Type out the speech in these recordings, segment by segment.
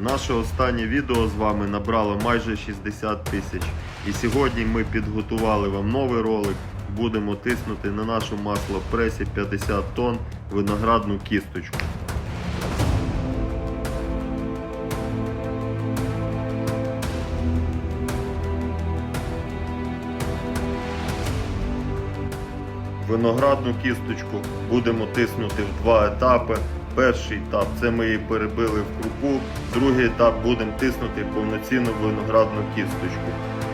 Наше останнє відео з вами набрало майже 60 тисяч. І сьогодні ми підготували вам новий ролик. Будемо тиснути на нашу масло в пресі 50 тонн виноградну кісточку. Виноградну кісточку будемо тиснути в два етапи. Перший етап це ми її перебили в крупу. Другий етап будемо тиснути повноцінну виноградну кісточку.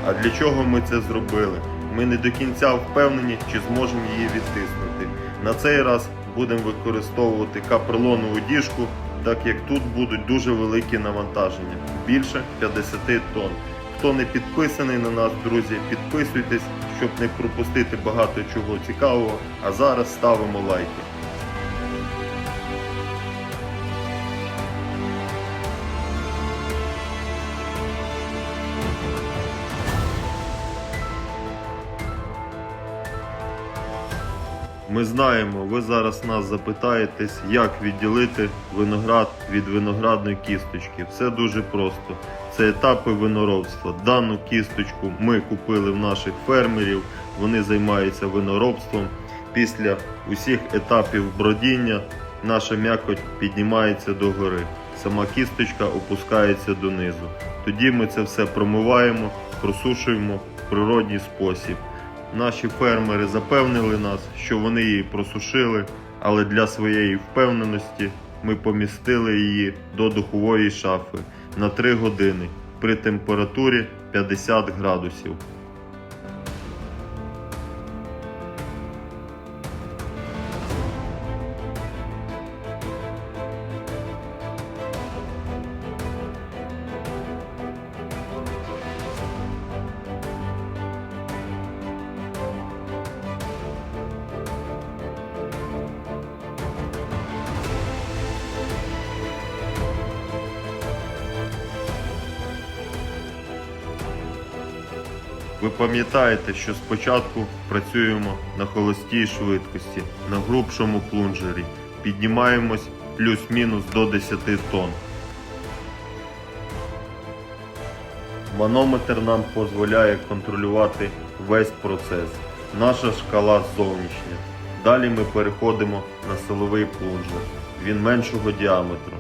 А для чого ми це зробили? Ми не до кінця впевнені, чи зможемо її відтиснути. На цей раз будемо використовувати каприлонову діжку, так як тут будуть дуже великі навантаження більше 50 тонн. Хто не підписаний на нас, друзі, підписуйтесь, щоб не пропустити багато чого цікавого. А зараз ставимо лайки. Ми знаємо, ви зараз нас запитаєтесь, як відділити виноград від виноградної кісточки. Все дуже просто. Це етапи виноробства. Дану кісточку ми купили в наших фермерів. Вони займаються виноробством. Після усіх етапів бродіння наша м'якоть піднімається догори. Сама кісточка опускається донизу. Тоді ми це все промиваємо, просушуємо в природній спосіб. Наші фермери запевнили нас, що вони її просушили, але для своєї впевненості ми помістили її до духової шафи на 3 години при температурі 50 градусів. Ви пам'ятаєте, що спочатку працюємо на холостій швидкості, на грубшому плунжері. Піднімаємось плюс-мінус до 10 тонн. Манометр нам дозволяє контролювати весь процес. Наша шкала зовнішня. Далі ми переходимо на силовий плунжер. Він меншого діаметру.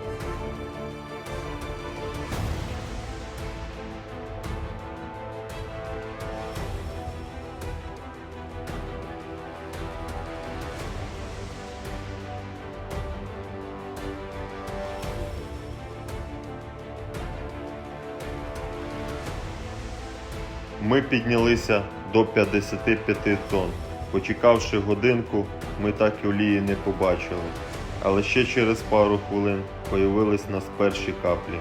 Ми піднялися до 55 тонн. Почекавши годинку, ми так і олії не побачили. Але ще через пару хвилин появились нас перші каплі.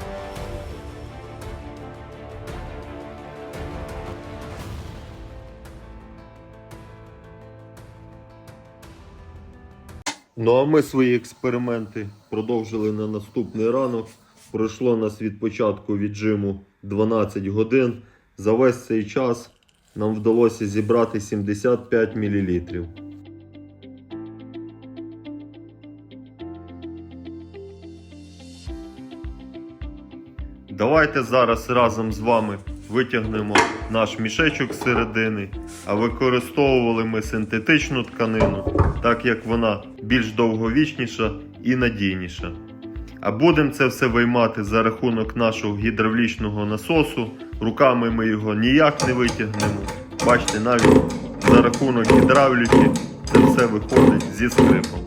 Ну а ми свої експерименти продовжили на наступний ранок. Пройшло нас від початку віджиму 12 годин. За весь цей час нам вдалося зібрати 75 мл. Давайте зараз разом з вами витягнемо наш мішечок з середини, а використовували ми синтетичну тканину, так як вона більш довговічніша і надійніша. А будемо це все виймати за рахунок нашого гідравлічного насосу. Руками ми його ніяк не витягнемо. Бачите, навіть за рахунок гідравліки це все виходить зі скрипом.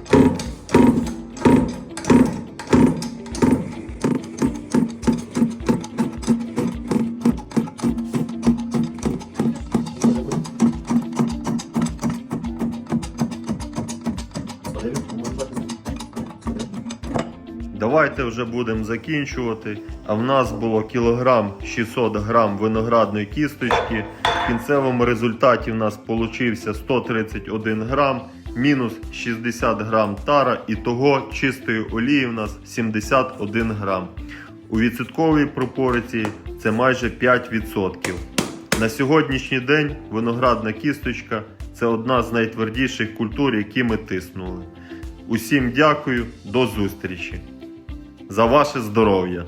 Давайте вже будемо закінчувати. А в нас було кілограм 600 грам виноградної кісточки. В кінцевому результаті в нас получився 131 грам, мінус 60 грам тара, і того чистої олії в нас 71 грам. У відсотковій пропорції це майже 5%. На сьогоднішній день виноградна кісточка це одна з найтвердіших культур, які ми тиснули. Усім дякую, до зустрічі! За ваше здоров'я!